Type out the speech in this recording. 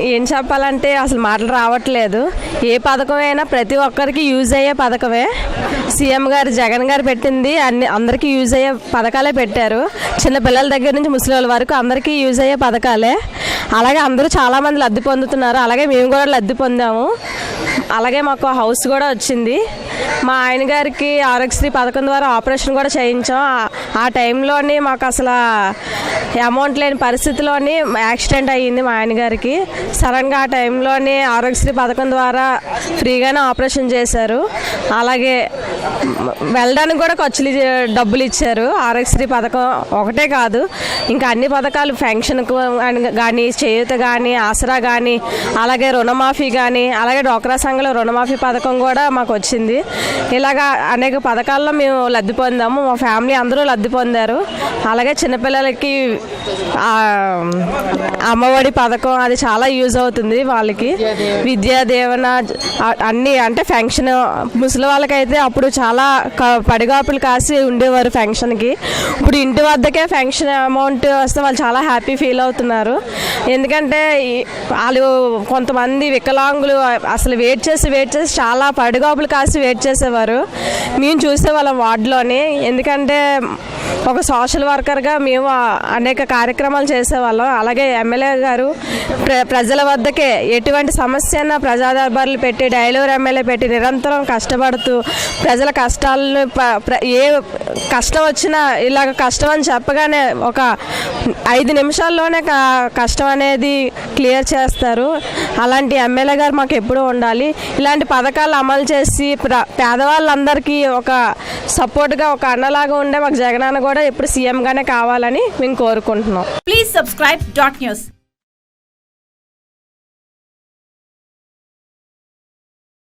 ఏం చెప్పాలంటే అసలు మాటలు రావట్లేదు. ఏ పథకమైనా ప్రతి ఒక్కరికి యూజ్ అయ్యే పథకమే. సీఎం గారు జగన్ గారు పెట్టింది అన్ని అందరికీ యూజ్ అయ్యే పథకాలే పెట్టారు. చిన్న పిల్లల దగ్గర నుంచి ముసలి వాళ్ళ వరకు అందరికీ యూజ్ అయ్యే పథకాలే. అలాగే అందరూ చాలామంది లబ్ధి పొందుతున్నారు. అలాగే మేము కూడా లబ్ధి పొందాము. అలాగే మాకు హౌస్ కూడా వచ్చింది. మా ఆయన గారికి ఆరోగ్యశ్రీ పథకం ద్వారా ఆపరేషన్ కూడా చేయించాం. ఆ- టైంలోని మాకు అసలు అమౌంట్ లేని పరిస్థితిలోని యాక్సిడెంట్ అయ్యింది మా ఆయన గారికి. సడన్గా ఆ టైంలోని ఆరోగ్యశ్రీ పథకం ద్వారా ఫ్రీగానే ఆపరేషన్ చేశారు. అలాగే వెళ్ళడానికి కూడా ఖర్చులు డబ్బులు ఇచ్చారు. ఆరోగ్యశ్రీ పథకం ఒకటే కాదు. ఇంకా అన్ని పథకాలు పెన్షన్కు కానీ చేయూత కానీ ఆసరా కానీ అలాగే రుణమాఫీ కానీ అలాగే డ్వాక్రా సంఘంలో రుణమాఫీ పథకం కూడా మాకు వచ్చింది. ఇలాగా అనేక పథకాల్లో మేము లబ్ధి పొందాము. మా ఫ్యామిలీ అందరూ లబ్ధి పొందారు. అలాగే చిన్నపిల్లలకి అమ్మఒడి పథకం అది చాలా యూజ్ అవుతుంది వాళ్ళకి. విద్యా దీవెన అన్నీ అంటే ఫంక్షన్ ముసలి వాళ్ళకైతే అప్పుడు చాలా పడిగాపులు కాసి ఉండేవారు ఫంక్షన్కి. ఇప్పుడు ఇంటి వద్దకే ఫంక్షన్ అమౌంట్ వస్తే వాళ్ళు చాలా హ్యాపీ ఫీల్ అవుతున్నారు. ఎందుకంటే వాళ్ళు కొంతమంది వికలాంగులు అసలు వెయిట్ చేసి వెయిట్ చేసి చాలా పడిగాపులు కాసి వెయిట్ చేసేవారు. మేము చూసేవాళ్ళం వార్డులోని. ఎందుకంటే ఒక సోషల్ వర్కర్గా మేము అనేక కార్యక్రమాలు చేసేవాళ్ళం. అలాగే ఎమ్మెల్యే గారు ప్ర ప్రజల వద్దకే ఎటువంటి సమస్య అయినా ప్రజాదర్బార్లు పెట్టి డైలూర్ ఎమ్మెల్యే పెట్టి నిరంతరం కష్టపడుతూ ప్రజల కష్టాలను ఏ కష్టం వచ్చినా ఇలాగ కష్టం అని చెప్పగానే ఒక ఐదు నిమిషాల్లోనే కష్టం అనేది క్లియర్ చేస్తారు. అలాంటి ఎమ్మెల్యే గారు మాకు ఎప్పుడూ ఉండాలి. ఇలాంటి పథకాలు అమలు చేసి పేదవాళ్ళందరికీ ఒక సపోర్ట్గా ఒక అన్నలాగా ఉండే మాకు జగనన్న కూడా ఎప్పుడు సీఎంగానే కావాలని మేము కోరుకుంటున్నాం. Please subscribe dot news